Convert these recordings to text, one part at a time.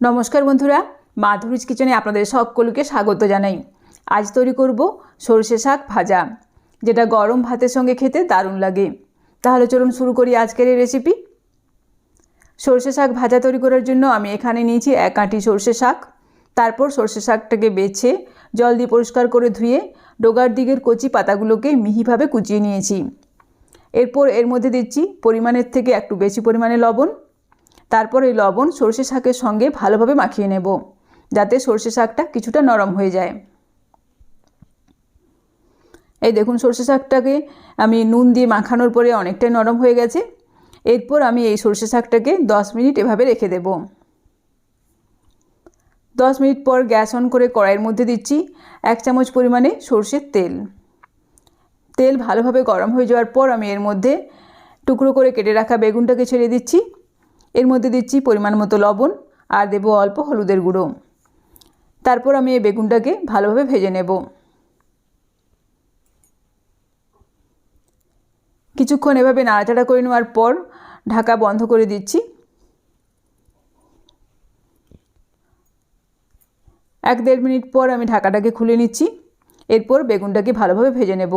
নমস্কার বন্ধুরা, মাধুরীজ কিচেনে আপনাদের সকলকে স্বাগত জানাই। আজ তৈরি করব সর্ষে শাক ভাজা, যেটা গরম ভাতের সঙ্গে খেতে দারুণ লাগে। তাহলে চলুন শুরু করি আজকের এই রেসিপি সর্ষে শাক ভাজা তৈরি করার জন্য আমি এখানে নিয়েছি এক আঁটি সর্ষে শাক। তারপর সর্ষে শাকটাকে বেছে, জল দিয়ে পরিষ্কার করে ধুয়ে, ডোগার দিকের কচি পাতাগুলোকে মিহিভাবে কুচিয়ে নিয়েছি। এরপর এর মধ্যে দিচ্ছি পরিমাণের থেকে একটু বেশি পরিমাণে লবণ। তারপর এই লবণ সর্ষে শাকের সঙ্গে ভালোভাবে মাখিয়ে নেব, যাতে সর্ষে শাকটা কিছুটা নরম হয়ে যায়। এই দেখুন, সর্ষে শাকটাকে আমি নুন দিয়ে মাখানোর পরে অনেকটাই নরম হয়ে গেছে। এরপর আমি এই সর্ষে শাকটাকে দশ মিনিট এভাবে রেখে দেব। দশ মিনিট পর গ্যাস অন করে কড়াইয়ের মধ্যে দিচ্ছি এক চামচ পরিমাণে সর্ষের তেল। তেল ভালোভাবে গরম হয়ে যাওয়ার পর আমি এর মধ্যে টুকরো করে কেটে রাখা বেগুনটাকে ছেড়ে দিচ্ছি। মধ্যে দিচ্ছি পরিমাণ মতো লবণ আর দেবো অল্প হলুদের গুঁড়ো। তারপর আমি এই বেগুনটাকে ভালোভাবে ভেজে নেব। কিছুক্ষণ এভাবে নাড়াচাড়া করে নেওয়ার পর ঢাকা বন্ধ করে দিচ্ছি। এক দেড় মিনিট পর আমি ঢাকাটাকে খুলে নিচ্ছি। এরপর বেগুনটাকে ভালোভাবে ভেজে নেব।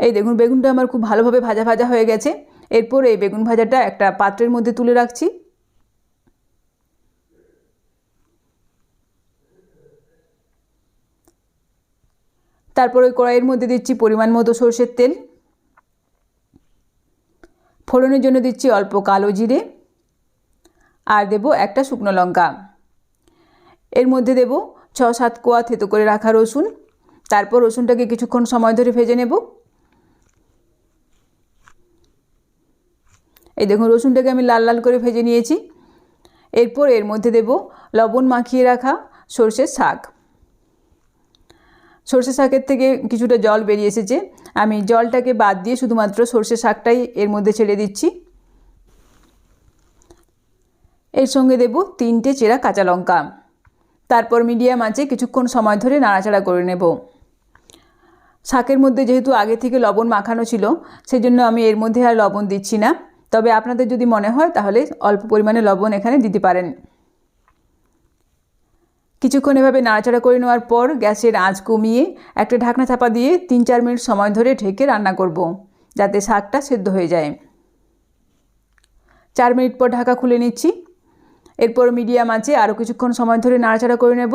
এই দেখুন, বেগুনটা আমার খুব ভালোভাবে ভাজা ভাজা হয়ে গেছে। এরপর এই বেগুন ভাজাটা একটা পাত্রের মধ্যে তুলে রাখছি। তারপর ওই কড়াইয়ের মধ্যে দিচ্ছি পরিমাণ মতো সর্ষের তেল। ফোড়নের জন্য দিচ্ছি অল্প কালো জিরে। আর দেব একটা শুকনো লঙ্কা। এর মধ্যে দেব ছ সাত কোয়া থেতো করে রাখা রসুন। তারপর রসুনটাকে কিছুক্ষণ সময় ধরে ভেজে নেব। এই দেখুন, রসুনটাকে আমি লাল লাল করে ভেজে নিয়েছি। এরপর এর মধ্যে দেব লবণ মাখিয়ে রাখা সর্ষের শাক। সর্ষে শাকের থেকে কিছুটা জল বেরিয়ে এসেছে। আমি জলটাকে বাদ দিয়ে শুধুমাত্র সর্ষে শাকটাই এর মধ্যে ছেড়ে দিচ্ছি। এর সঙ্গে দেব তিনটে চেরা কাঁচা লঙ্কা। তারপর মিডিয়াম আঁচে কিছুক্ষণ সময় ধরে নাড়াচাড়া করে নেব। শাকের মধ্যে যেহেতু আগে থেকে লবণ মাখানো ছিল সেই জন্য আমি এর মধ্যে আর লবণ দিচ্ছি না। তবে আপনাদের যদি মনে হয়, তাহলে অল্প পরিমাণে লবণ এখানে দিতে পারেন। কিছুক্ষণ এভাবে নাড়াচাড়া করে নেওয়ার পর গ্যাসের আঁচ কমিয়ে একটা ঢাকনা চাপা দিয়ে তিন চার মিনিট সময় ধরে ঢেকে রান্না করব, যাতে শাকটা সেদ্ধ হয়ে যায়। চার মিনিট পর ঢাকা খুলে নিচ্ছি। এরপর মিডিয়াম আছে আরও কিছুক্ষণ সময় ধরে নাড়াচাড়া করে নেব।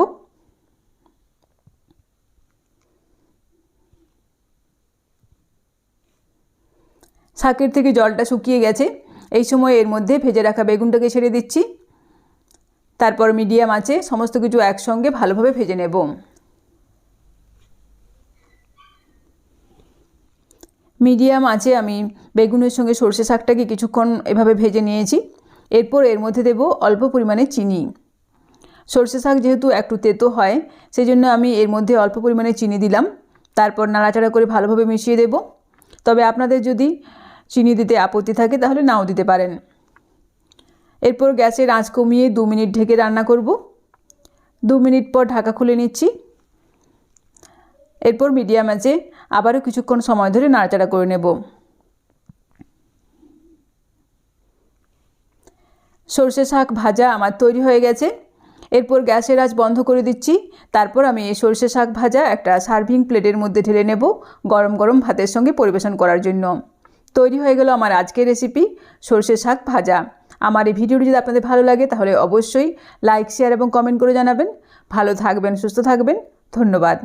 শাকের থেকে জলটা শুকিয়ে গেছে। এই সময় এর মধ্যে ভেজে রাখা বেগুনটাকে ছেড়ে দিচ্ছি। তারপর মিডিয়াম আছে সমস্ত কিছু একসঙ্গে ভালোভাবে ভেজে নেব। মিডিয়াম আছে আমি বেগুনের সঙ্গে সর্ষে শাকটাকে কিছুক্ষণ এভাবে ভেজে নিয়েছি। এরপর এর মধ্যে দেব অল্প পরিমাণে চিনি। সর্ষে শাক যেহেতু একটু তেতো হয় সেই জন্য আমি এর মধ্যে অল্প পরিমাণে চিনি দিলাম। তারপর নাড়াচাড়া করে ভালোভাবে মিশিয়ে দেব। তবে আপনাদের যদি চিনি দিতে আপত্তি থাকে, তাহলে নাও দিতে পারেন। এরপর গ্যাসের আঁচ কমিয়ে দু মিনিট ঢেকে রান্না করব। দু মিনিট পর ঢাকা খুলে নিচ্ছি। এরপর মিডিয়াম আঁচে আবারও কিছুক্ষণ সময় ধরে নাড়াচাড়া করে নেব। সর্ষে শাক ভাজা আমার তৈরি হয়ে গেছে। এরপর গ্যাসের আঁচ বন্ধ করে দিচ্ছি। তারপর আমি এই সর্ষে শাক ভাজা একটা সার্ভিং প্লেটের মধ্যে ঢেলে নেব গরম গরম ভাতের সঙ্গে পরিবেশন করার জন্য। তৈরি হয়ে গেল আমার আজকের রেসিপি সর্ষে শাক ভাজা। আমার এই ভিডিওটি যদি আপনাদের ভালো লাগে, তাহলে অবশ্যই লাইক শেয়ার এবং কমেন্ট করে জানাবেন। ভালো থাকবেন, সুস্থ থাকবেন। ধন্যবাদ।